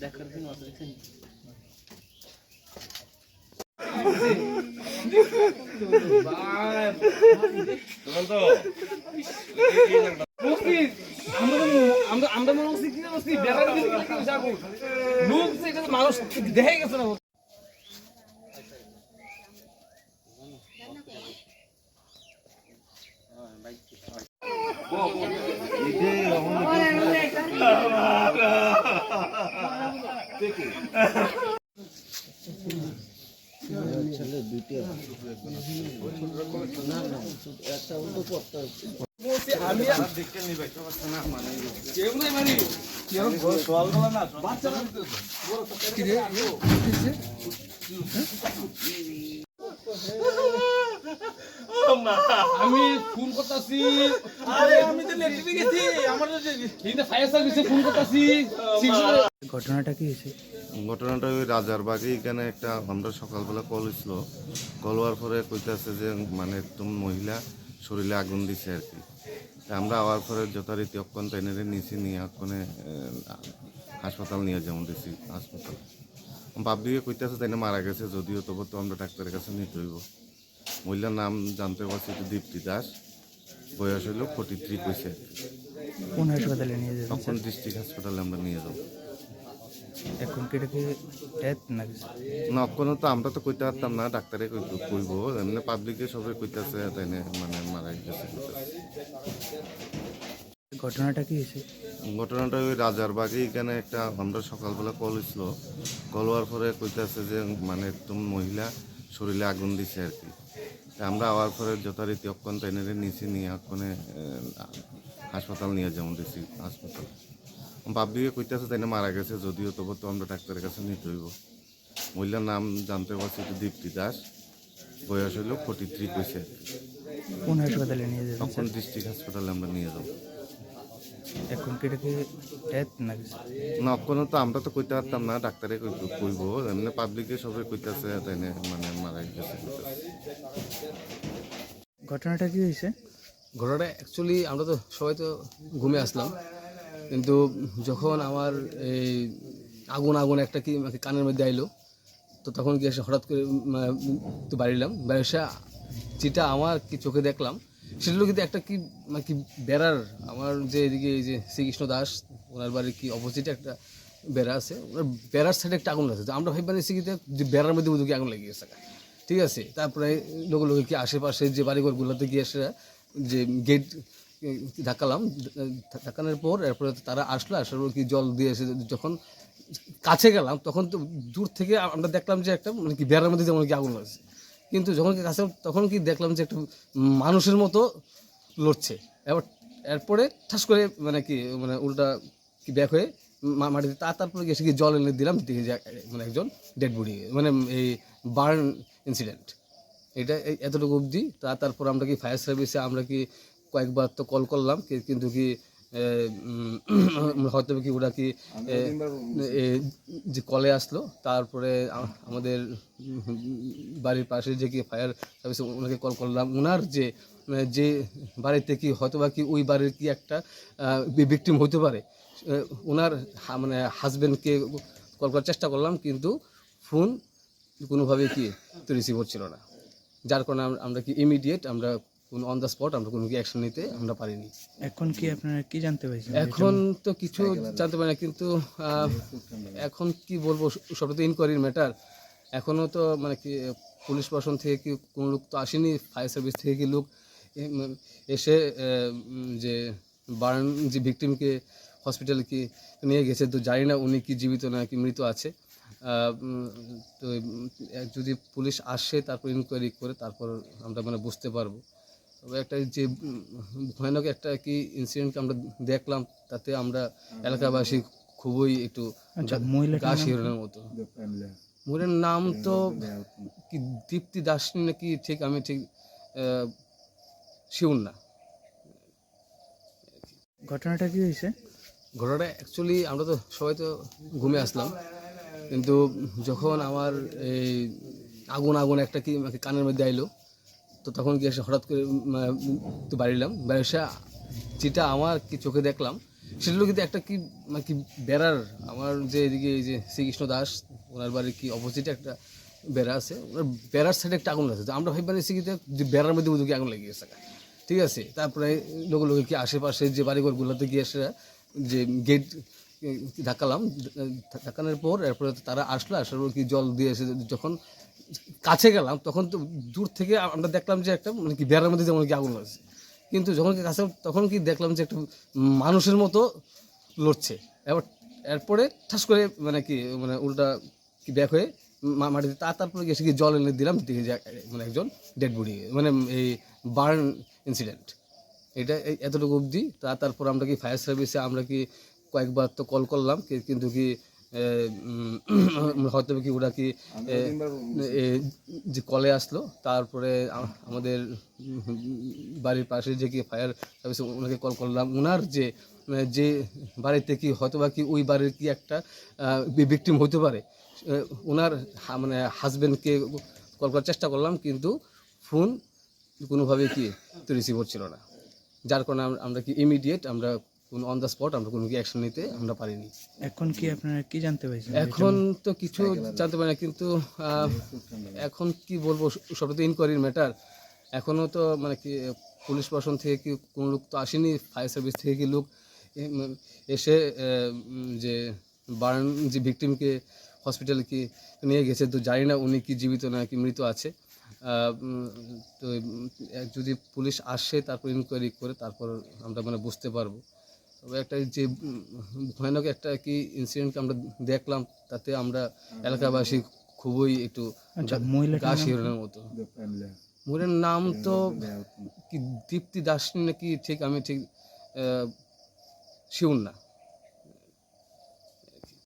দেখার জন্য আমরা মনে সেটা মানুষ দেখে গেছে না আমি ফোন করতেছি। আরে আমি তো নেগেটিভ গেছি। আমার ফায়ার সার্ভিসে ফোন করতেছি। ঘটনাটা কি হয়েছে? ঘটনাটা ওই রাজারবাগে এখানে একটা আমরা সকালবেলা কল ছিল কল হওয়ার পরে কইতেছে যে মানে একদম মহিলা শরীরে আগুন দিছে আর কি আমরা আওয়ার পরে যথারীতি অক্ষণ ট্রেনের নিচে নিয়ে অক্ষণে হাসপাতাল নিয়ে যেমন দিছি হাসপাতাল। বাপদিকে কইতেছে তাই মারা গেছে যদিও তবু তো আমরা ডাক্তারের কাছে নিতে হইব। মহিলার নাম জানতে পারছি তো দীপ্তি দাস। বয়স হইল ফোর্টি থ্রি পয়সা কোন হাসপাতালে নিয়ে তখন ডিস্ট্রিক্ট হাসপাতালে আমরা নিয়ে যাব। এখন কি এটা কি ডেথ নাকি? না কোনো তো আমরা তো কইতে পারতাম না ডাক্তারে কইব। এমনি পাবলিকে সবাই কইতাছে তাই মানে মারা গেছে ঘটনাটা কি হয়েছে? ঘটনাটা ওই রাজারবাগে এখানে একটা আমরা সকালবেলা কল ছিল কল হওয়ার পরে কইতাছে যে মানে একদম মহিলা শরীরে আগুন দিছে আর কি। আমরা আওয়ার পরে যথারীতি অক্ষণ ট্রেনের নিচে নিয়ে ওখানে হাসপাতাল নিয়ে যেমন দিছি হাসপাতাল। বাপদিকে কইতাছে তাই মারা গেছে যদিও তবু তো আমরা ডাক্তারের কাছে নিতে হইব। মহিলার নাম জানতে পারছি তো দীপ্তি দাস বয়স হইল ফোর্টি থ্রি কি। কোন হাসপাতালে নিয়ে যাবেন তখন ডিস্ট্রিক্ট হাসপাতালে আমরা নিয়ে যাব। এখন কি এটা কি ডেথ নাকি? না কোনো তো আমরা তো কইতে পারতাম না ডাক্তারে কইব। এমনি পাবলিকে সবাই কইতাছে তাই মানে মারা গেছে ঘটনাটা কি হয়েছে? ঘটনাটা অ্যাকচুয়ালি আমরা তো সবাই তো ঘুমে আসলাম। কিন্তু যখন আমার এই আগুন আগুন একটা কি আমাকে কানের মধ্যে আইলো, তো তখন এসে হঠাৎ করে তো বাড়িলাম। বাড়ি এসে যেটা আমার কি চোখে দেখলাম, সেটা হলো কিন্তু একটা কি মানে কি বেড়ার, আমার যে এদিকে এই যে শ্রীকৃষ্ণ দাস, ওনার বাড়ির কি অপোজিটে একটা বেড়া আছে, ওনার বেড়ার সাইডে একটা আগুন আছে। আমরা ভাই বানিয়েছি কি যে বেড়ার মধ্যে মধ্যে কি আগুন লেগে গেছে? ঠিক আছে? তারপরে লোক লোক কি আশেপাশে যে বাড়িঘরগুলোতে গিয়ে এসে যে গেট ধাক্কালাম ধাক্কানোর পর এরপরে তারা আসলো, আসার পর কি জল দিয়ে এসে যখন কাছে গেলাম, তখন তো দূর থেকে আমরা দেখলাম যে একটা মানে কি বেড়ার মধ্যে যেমন কি আগুন লাগছে। কিন্তু যখন কি কাছে তখন কি দেখলাম যে একটা মানুষের মতো লড়ছে। এবার এরপরে ঠাস করে মানে কি মানে উল্টা কি ব্যাক হয়ে মাটিতে তা তারপরে এসে গিয়ে জল এনে দিলাম, দেখি যে মানে একজন ডেড বডি মানে এই বার্ন ইনসিডেন্ট এটা এতটুকু অবধি। তা তারপর আমরা কি ফায়ার সার্ভিসে আমরা কি কয়েকবার তো কল করলাম কিন্তু কি হয়তো কি ওরা কি যে কলে আসলো তারপরে আমাদের বাড়ির পাশে যে কি ফায়ার সার্ভিসে ওনাকে কল করলাম। ওনার যে যে বাড়িতে কি হয়তো বা কি ওই বাড়ির কি একটা ভিকটিম হতে পারে ওনার মানে হাজব্যান্ডকে কল করার চেষ্টা করলাম কিন্তু ফোন কোনোভাবে কি তো রিসিভ হচ্ছিল না। যার কারণে আমরা কি ইমিডিয়েট আমরা কোনো অন দ্য স্পট আমরা কোনো কি অ্যাকশন নিতে আমরা পারিনি। এখন কি আপনারা কি জানতে পারছেন? এখন তো কিছু জানতে পারি না কিন্তু এখন কি বলব সবটা তো ইনকোয়ারির ম্যাটার এখনও তো মানে কি পুলিশ প্রশাসন থেকে কি কোনো লোক তো আসেনি ফায়ার সার্ভিস থেকে কি লোক এসে যে বার্ন যে ভিকটিমকে হসপিটালে কি নিয়ে গেছে তো জানি না উনি কি জীবিত না কি মৃত আছে। তো যদি পুলিশ আসে তারপর ইনকোয়ারি করে তারপর আমরা মানে বুঝতে পারব। তবে একটা যে ভয়ানক একটা কি ইনসিডেন্ট আমরা দেখলাম তাতে আমরা এলাকাবাসী খুবই একটু আচ্ছা, গা শিহরণের মতো। মহিলার নাম তো কি দীপ্তি দাস নাকি ঠিক আমি ঠিক শিউন না। ঘটনাটা কি হয়েছে? ঘটনাটা অ্যাকচুয়ালি আমরা তো সবাই তো ঘুমে আসলাম কিন্তু যখন আমার এই আগুন আগুন একটা কি আমাকে কানের মধ্যে আইলো তো তখন গিয়ে হঠাৎ করে তো বাড়িলাম। বাড়ি যেটা আমার কি চোখে দেখলাম, সেটা হলো কিন্তু একটা কি মানে কি বেড়ার, আমার যে এদিকে এই যে শ্রীকৃষ্ণ দাস, ওনার বাড়ির কি অপোজিটে একটা বেড়া আছে। ওনার বেড়ার সাইডে একটা আগুন আছে তো আমরা বানিয়েছি কি যে বেড়ার মধ্যে ওদিকে আগুন লেগে গেছে? ঠিক আছে? তারপরে লোক লোক কি আশেপাশে যে বাড়িঘরগুলোতে গিয়ে এসে যে গেট ধাক্কালাম। ধাক্কানোর পর এরপরে তারা আসলো, আসার পর কি জল দিয়ে এসে যখন কাছে গেলাম, তখন তো দূর থেকে আমরা দেখলাম যে একটা মানে কি বেড়ার মধ্যে যেমন কি আগুন লাগছে। কিন্তু যখন কি কাছে, তখন কি দেখলাম যে একটা মানুষের মতো লড়ছে। এবার, এরপরে ঠাস করে মানে কি মানে উল্টা কি ব্যাক হয়ে মাটিতে তা তারপরে এসে গিয়ে জল এনে দিলাম, দেখি যে মানে একজন ডেড বডি মানে এই বার্ন ইনসিডেন্ট এটা এতটুকু অবধি। তা তারপর আমরা কি ফায়ার সার্ভিসে আমরা কি কয়েকবার তো কল করলাম কিন্তু কি হয়তো কি ওরা কি যে কলে আসলো তারপরে আমাদের বাড়ির পাশে যে কি ফায়ার সার্ভিস ওনাকে কল করলাম। ওনার যে যে বাড়িতে কি হয়তো বা কি ওই বাড়ির কি একটা ভিকটিম হতে পারে ওনার মানে হাজব্যান্ডকে কল করার চেষ্টা করলাম কিন্তু ফোন কোনোভাবে কি তো রিসিভ হচ্ছিল না। যার কারণে আমরা কি ইমিডিয়েট আমরা কোনো অন দ্য স্পট আমরা কোনো কি অ্যাকশন নিতে আমরা পারিনি। এখন কি আপনারা কি জানতে পারছেন? এখন তো কিছু জানতে পারি না কিন্তু এখন কি বলব সব তো ইনকোয়ারির ম্যাটার এখনও তো মানে কি পুলিশ প্রশাসন থেকে কি কোনো লোক তো আসেনি ফায়ার সার্ভিস থেকে কি লোক এসে যে বার্ন যে ভিকটিমকে হসপিটালে কি নিয়ে গেছে তো জানি না উনি কি জীবিত না কি মৃত আছে। তো যদি পুলিশ আসে তারপর ইনকোয়ারি করে তারপর আমরা মানে বুঝতে পারব। তবে একটা যে ভয়ানক একটা কি ইনসিডেন্টকে আমরা দেখলাম তাতে আমরা এলাকাবাসী খুবই একটু আচ্ছা, গা শিহরণের মতো। মহিলার নাম তো কি দীপ্তি দাস নাকি ঠিক আমি ঠিক শিউন না।